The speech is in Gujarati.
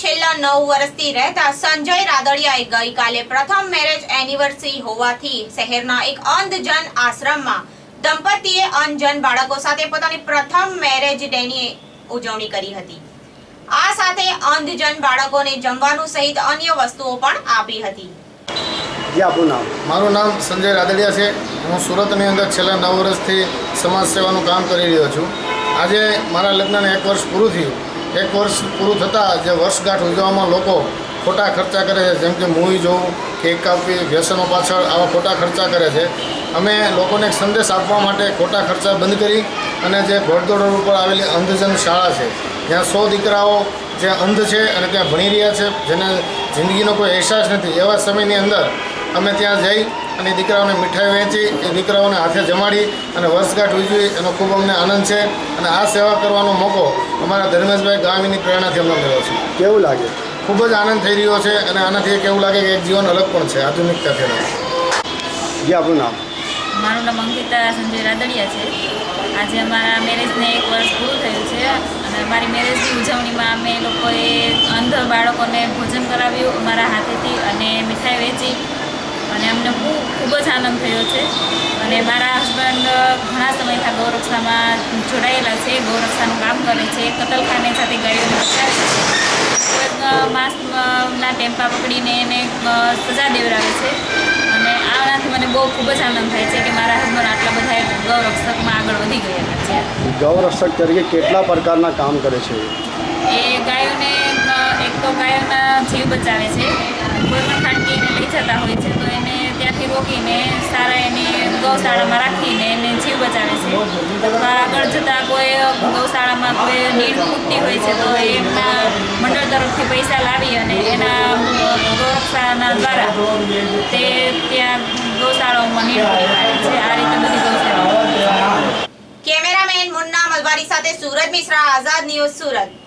છેલ્લા નવ વર્ષથી રહેતા સંજય રાદડિયાએ ગઈકાલે પ્રથમ મેરેજ એનિવર્સરી હોવાથી શહેરના એક અંધજન આશ્રમમાં દંપતીએ અંધજન બાળકો સાથે પોતાની પ્રથમ મેરેજ ડેની ઉજવણી કરી હતી. આ સાથે અંધજન બાળકોને જમવાનું સહિત અન્ય વસ્તુઓ પણ આપી હતી. જી નામ? મારું નામ સંજય રાદડિયા છે. હું સુરતની અંદર છેલ્લા નવ વર્ષથી સમાજ સેવાનું કામ કરી રહ્યો છું. આજે મારા લગ્નને એક વર્ષ પૂરું થયું. એક વર્ષ પૂરું થતાં જે વર્ષગાંઠ ઉજવવામાં લોકો ખોટા ખર્ચા કરે છે, જેમ કે મૂવી જોવું કેક કાપવી વ્યસનો પાછળ આવા ખોટા ખર્ચા કરે છે. અમે લોકોને એક સંદેશ આપવા માટે ખોટા ખર્ચા બંધ કરી અને જે ઘોડદોડ ઉપર આવેલી અંધજન શાળા છે, જ્યાં સો દીકરાઓ જે અંધ છે અને ત્યાં ભણી રહ્યા છે, જેને જિંદગીનો કોઈ અહેસાસ નથી. એવા સમયની અંદર અમે ત્યાં જઈ અને દીકરાઓને મીઠાઈ વહેંચી એ દીકરાઓને હાથે જમાડી અને વર્ષગાંઠ ઉજવી એનો ખૂબ અમને આનંદ છે. અને આ સેવા કરવાનો મોકો અમારા ધર્મેશભાઈ ગામીની પ્રેરણાથી અમને મળ્યો છે. કેવું લાગે? ખૂબ જ આનંદ થઈ રહ્યો છે અને આનાથી એક એવું લાગે કે એક જીવન અલગ પણ છે આધુનિકતાથી જી આપણું નામ? મારું નામ અંકિતા સંજય રાદડિયા છે. આજે અમારા મેરેજને એક વર્ષ પૂરું થયું છે અને અમારી મેરેજની ઉજવણીમાં અમે લોકોએ અંધ બાળકોને ભોજન કરાવ્યું અમારા હાથેથી અને મીઠાઈ વેચી અને અમને ખૂબ ખૂબ જ આનંદ થયો છે. અને મારા હસબન્ડ ઘણા સમયથી ગૌરક્ષામાં જોડાયેલા છે ગૌરક્ષાનું કામ કરે છે. કતલખાને સાથે ગાયોને માસ્કના છે. ટેમ્પા પકડીને એને સજા દેવડાવે છે. અને આનાથી મને બહુ ખૂબ જ આનંદ થાય છે કે મારા હસબન્ડ આટલા બધા ગૌરક્ષકમાં આગળ વધી ગયા છે. ગૌરક્ષક તરીકે કેટલા પ્રકારના કામ કરે છે? એ ગાયોને એક તો ગાયોના જીવ બચાવે છે. કોઈ પણ ખાટકી લઈ જતા હોય ત્યાંથી સારા એને ગૌશાળામાં રાખીને એને જીવ બચાવે છે. આગળ જતાં કોઈ ગૌશાળામાં કોઈ નીડ હોય છે, તો એમના મંડળ તરફથી પૈસા લાવી અને એના ગૌરક્ષાના દ્વારા તે ત્યાં ગૌશાળાઓમાં નીડ છે. આ રીતે બધી ગૌશાળાઓ. કેમેરામેન મુન્ના મલબારી સાથે સુરજ મિશ્રા, આઝાદ ન્યૂઝ સુરત.